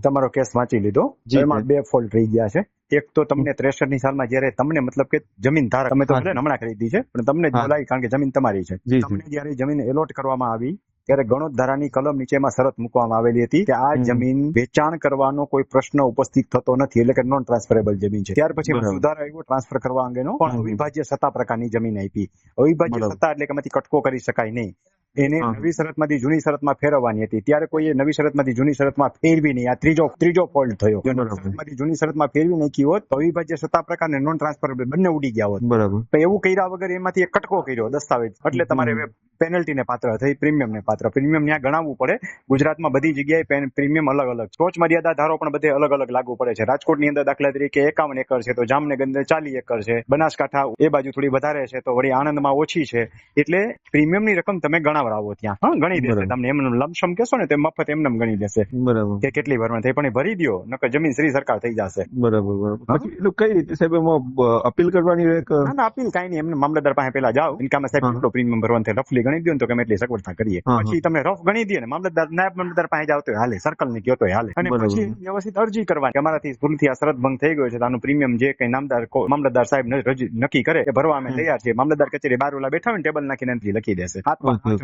તમારો કેસ વાંચી લીધો. એમાં બે ફોલ્ટ રહી ગયા છે. એક તો તમને ત્રેસઠની સાલમાં જયારે તમને મતલબ કે જમીન ધારક તમે તો હમણાં ખરીદી છે. પણ તમને જ કારણ કે જમીન તમારી છે. તમને જયારે જમીન એલોટ કરવામાં આવી ત્યારે ગણોદધારાની કલમ નીચેમાં શરત મૂકવામાં આવેલી હતી કે આ જમીન વેચાણ કરવાનો કોઈ પ્રશ્ન ઉપસ્થિત થતો નથી. એટલે કે નોન ટ્રાન્સફરેબલ જમીન છે. ત્યાર પછી. સુધારો આવ્યો ટ્રાન્સફર કરવા અંગેનો. પણ. અવિભાજ્ય સત્તા પ્રકારની જમીન આપી. અવિભાજ્ય. સત્તા એટલે કે કટકો કરી શકાય નહીં. એને નવી શરતમાંથી જૂની શરતમાં ફેરવવાની હતી. ત્યારે કોઈએ નવી શરતમાંથી જૂની શરતમાં ફેરવી નહીં. આ ત્રીજો ત્રીજો ફોલ્ટ થયો. શરતમાંથી જૂની શરતમાં ફેરવી નાખી હોત તો અવિભાજ્ય સત્તા પ્રકાર નોન ટ્રાન્સફરેબલ બંને ઉડી ગયા હોત. બરાબર. તો એવું કર્યા વગર એમાંથી એક કટકો કર્યો દસ્તાવેજ. એટલે તમારે હમ. પેનલ્ટી ને પાત્ર થઈ પ્રીમિયમને પાત્ર. પ્રીમિયમ ત્યાં ગણાવવું પડે. ગુજરાતમાં બધી જગ્યાએ પ્રીમિયમ અલગ અલગ ટોચ મર્યાદા ધારો પણ બધે અલગ અલગ લાગુ પડે છે. રાજકોટની અંદર દાખલા તરીકે એકાવન એકર છે તો જામનગર અંદર ચાલી એકર છે. બનાસકાંઠા એ બાજુ થોડી વધારે છે તો વળી આણંદમાં ઓછી છે. એટલે પ્રીમિયમની રકમ તમે ગણાવરાવો ત્યાં. હા ગણી દેશે. તમને એમને લમસમ કેશો ને તે મફત એમને ગણી દેશે. બરાબર. કે કેટલી ભરવાની થઈ પણ ભરી દ્યો નકર જમીન શ્રી સરકાર થઈ જશે. બરાબર કઈ રીતે સાહેબ એમાં અપીલ કરવાની રહે ના અપીલ કઈ નહીં. એમને મામલતદાર પાસે પેલા જાઓ. ઇન્કમ સાહેબ કેટલો પ્રીમિયમ ભરવાનું રફલી ગણી દો ને તો ગમે એટલી સગવડતા કરીએ. પછી તમે રફ ગણી દો ને મામલતદાર નાયબ મામલતદાર પાસે જાવ તો હાલે સર્કલની કયો તો હાલે. અને પછી વ્યવસ્થિત અરજી કરવાની. અમારાથી ભૂલથી આ શરત ભંગ થઈ ગયો છે તો આનું પ્રીમિયમ જે કઈ નામદાર મામલતદાર સાહેબ રજી- નક્કી કરે એ ભરવા અમે. તૈયાર છીએ. મામલતદાર કચેરી બાર ઓલા બેઠા હોય ને ટેબલ નાખીને એનાથી લખી દેશે.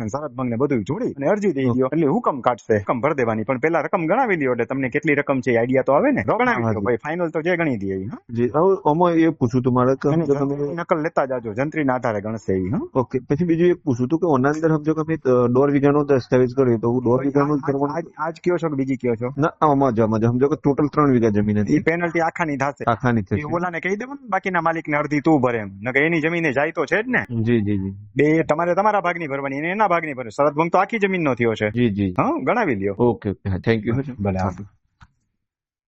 શરત ભંગ ને બધું જોડી અને અરજી દઈ દો એટલે હુકમ કાઢશે. હુકમ ભર દેવાની. પણ પેલા રકમ ગણાવી દો એટલે તમને કેટલી રકમ છે આઈડિયા તો આવે ને? ગણાવી દો ભાઈ ફાઇનલ તો જે ગણી દે જી. આમાં એ પૂછું હતું મારે કે અને જો તમે જંત્રીની નકલ લેતા જાજો. જંત્રીના આધારે ગણશે ઓકે. પછી બીજું એક પૂછું હતું કે ઓના અંદર સમજો કે દોઢ વીઘાનો દસ્તાવેજ કર્યો તો હું દોઢ વીઘાનું કરવાનું આજ- કયો છો કે બીજી કયો છો? ના આમાં જ આમાં સમજો કે ટોટલ ત્રણ વીઘા જમીન હતી. પેનલ્ટી આખાની થશે. આખાની થશે. ઓલાને કહી દેવું બાકીના માલિકને અડધી તું ભરે એમ. નકર એની જમીને જાય તો છે જ ને. જી જી જી. બે તમારે તમારા ભાગની ભરવાની એને એના ભાગની ભરે શરત ભંગ તો આખી જમીનનો થયો છે. જી જી. હા ગણાવી લ્યો. Okay okay. થેન્ક યુ ભલે હા.